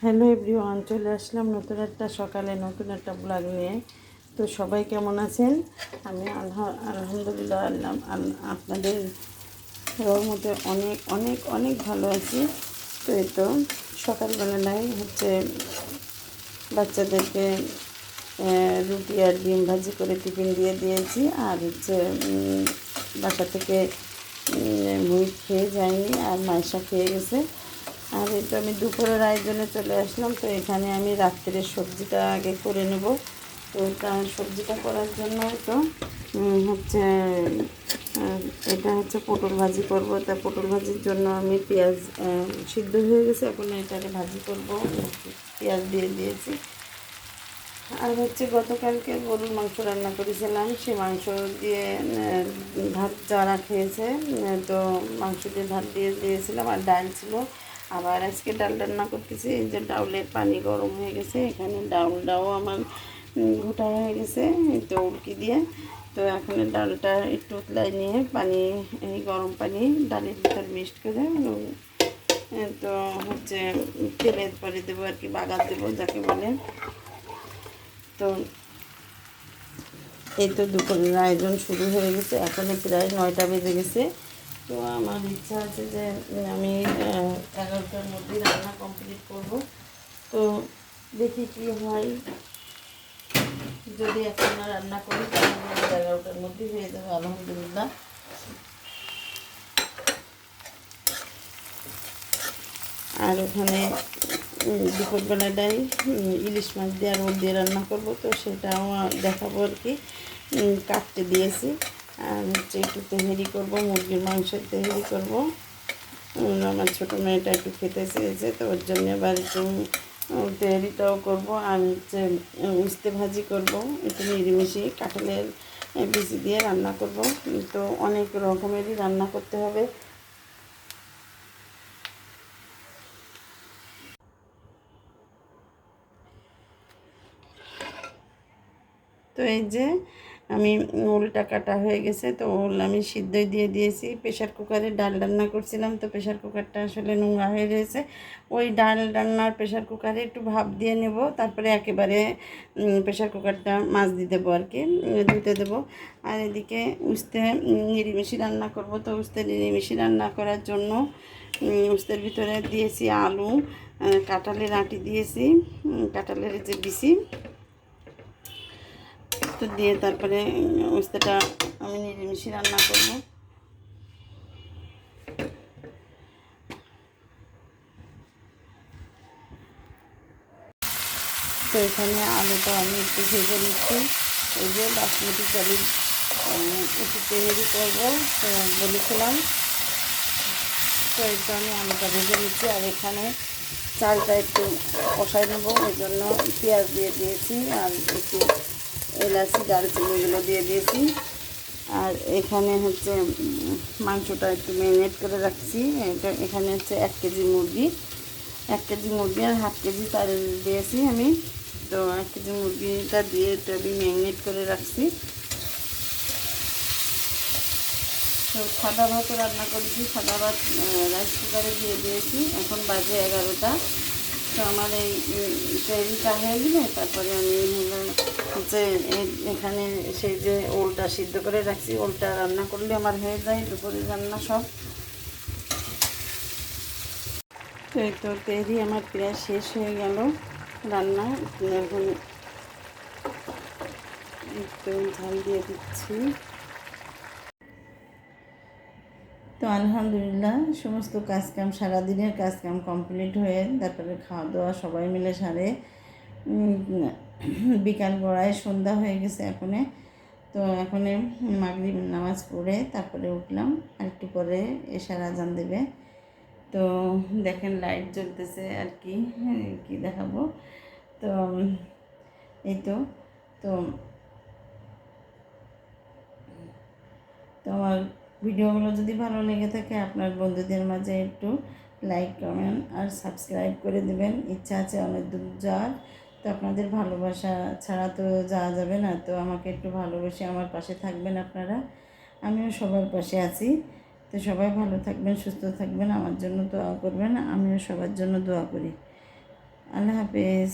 Hello everyone, চলে আসলাম নতুন একটা সকালে নতুন একটা ব্লগ নিয়ে। তো সবাই কেমন আছেন? আমি আলহা- আলহামদুলিল্লাহ, আল্লাহ আপনাদের মধ্যে অনেক অনেক অনেক ভালো আছি। তো এই তো সকালবেলায় হচ্ছে বাচ্চাদেরকে রুটি আর ডিম ভাজি করে টিফিন দিয়ে দিয়েছি। আর হচ্ছে বাসা থেকে মুই খেয়ে যায়নি, আর মাইশা খেয়ে গেছে। আর এই তো আমি দুপুরের আয়োজনে চলে আসলাম, তো এখানে আমি রাত্রের সবজিটা আগে করে নেব। তো সবজিটা করার জন্য তো হচ্ছে এটা হচ্ছে পটল ভাজি করব। তা পটল ভাজির জন্য আমি পেঁয়াজ সিদ্ধ হয়ে গেছে, এখন এটাকে ভাজি করব। পেঁয়াজ দিয়ে দিয়েছি। আর হচ্ছে গতকালকে গরুর মাংস রান্না করেছিলাম, সে মাংস দিয়ে ভাত যারা খেয়েছে তো মাংস দিয়ে ভাত দিয়ে দিয়েছিলাম, আর ডাল ছিল। আবার আজকে ডাল রান্না করতেছি, এই যে ডাউলের পানি গরম হয়ে গেছে, এখানে ডাউলটাও আমার ঘোটা হয়ে গেছে তো উড়কি দিয়ে। তো এখন ডালটা একটু উতলাই নিয়ে পানি, এই গরম পানি ডালের ভিতর মিক্সড করে তো হচ্ছে তেলের পরে দেবো আর কি, বাগার দেবো যাকে বলে। তো এই তো দুপুরের আয়োজন শুরু হয়ে গেছে, এখনই প্রায় নয়টা বেজে গেছে। তো আমার ইচ্ছা আছে যে আমি এগারোটার মধ্যে রান্না কমপ্লিট করব। তো দেখি কি হয়। যদি এখন রান্না করি, তাহলে এগারোটার মধ্যে হয়ে যাবে, আলহামদুলিল্লাহ। আর ওখানে দুপুরবেলাটাই ইলিশ মাছ দিয়ে আর ওল দিয়ে রান্না করব, তো সেটাও দেখাবো আর কি। কাটতে দিয়েছি। আর হচ্ছে একটু তেহেরি করব, মুরগির মাংসের তেহেরি করব। আমার ছোটো মেয়েটা একটু খেতে চেয়েছে, তো ওর জন্য এবার একটু তেহেরিটাও করব আর হচ্ছে উস্তে ভাজি করব, একটু নিরিমিশি কাঁঠালের বিচি দিয়ে রান্না করব। তো অনেক রকমেরই রান্না করতে হবে। তো এই যে আমি উলটা কাটা হয়ে গেছে তো ওল আমি সিদ্ধই দিয়ে দিয়েছি। প্রেশার কুকারে ডাল রান্না করছিলাম তো প্রেশার কুকারটা আসলে নোংরা হয়ে রয়েছে। ওই ডাল রান্নার প্রেশার কুকারে একটু ভাপ দিয়ে নেব তারপরে একেবারে প্রেশার কুকারটা মাছ দিয়ে দেবো আর কি ধুতে দেবো। আর এদিকে উস্তে উম, নিরিমিষি রান্না করব তো উস্তে নিরিমিষি রান্না করার জন্য উস্তের ভিতরে দিয়েছি আলু আহ, কাঁঠালের আঁটি দিয়েছি উম, কাঁঠালের যে বিচি তো দিয়ে তারপরে উস্তাটা আমি নিরামিষই রান্না করব। তো এখানে আলুটা আমি একটু ভেজে নিচ্ছি। এই যে বাসমতি চালের একটু তেহেরি করব বলেছিলাম। তো একটু আমি আলুটা ভেজে নিচ্ছি, আর এখানে চালটা একটু কষাই নেব ওই জন্য পেঁয়াজ দিয়ে দিয়েছি, আর একটু এলাচি দারচিনিগুলো দিয়ে দিয়েছি। আর এখানে হচ্ছে মাংসটা একটু ম্যারিনেট করে রাখছি। এটা এখানে হচ্ছে এক কেজি মুরগি। এক কেজি মুরগি আর হাফ কেজি তার দিয়েছি আমি। তো এক কেজি মুরগিটা দিয়ে এটা আমি ম্যারিনেট করে রাখছি। তো সাদা ভাতও রান্না করেছি। সাদা ভাত রাইস কুকারে দিয়ে দিয়েছি। এখন বাজে এগারোটা। তো আমার এই ট্রেনটা হয়ে গেলে তারপরে আমি এই- এখানে সেই যে ওলটা সিদ্ধ করে রাখছি, ওলটা রান্না করলে আমার হয়ে যায় দুপুরে রান্না সব। তো এই তো তেরি আমার প্রায় শেষ হয়ে গেল রান্না। এখন একটু ঝাল দিয়ে দিচ্ছি। তো আলহামদুলিল্লাহ, সমস্ত কাজকাম সারাদিনের কাজকাম কমপ্লিট হয়ে তারপরে খাওয়া দাওয়া সবাই মিলে সারে। বিকাল গড়ায় সন্ধ্যা হয়ে গেছে এখনে। তো এখনে মাগরিব নামাজ পড়ে তারপরে উঠলাম আর একটু পরে এশার আজান দেবে। তো দেখেন লাইট জ্বলতেছে আর কি হ্যাঁ, কি দেখাবো। তো এই তো তো তো আমার ভিডিওগুলো যদি ভালো লেগে থাকে আপনার বন্ধুদের মাঝে একটু লাইক কমেন্ট আর সাবস্ক্রাইব করে দেবেন। ইচ্ছা আছে অনেক দূর যাওয়ার। তো আপনাদের ভালোবাসা ছাড়া তো যাওয়া যাবে না। তো আমাকে একটু ভালোবেসে আমার পাশে থাকবেন আপনারা। আমিও সবার পাশে আছি। তো সবাই ভালো থাকবেন, সুস্থ থাকবেন, আমার জন্য দোয়া করবেন, আমিও সবার জন্য দোয়া করি। আল্লাহ হাফেজ।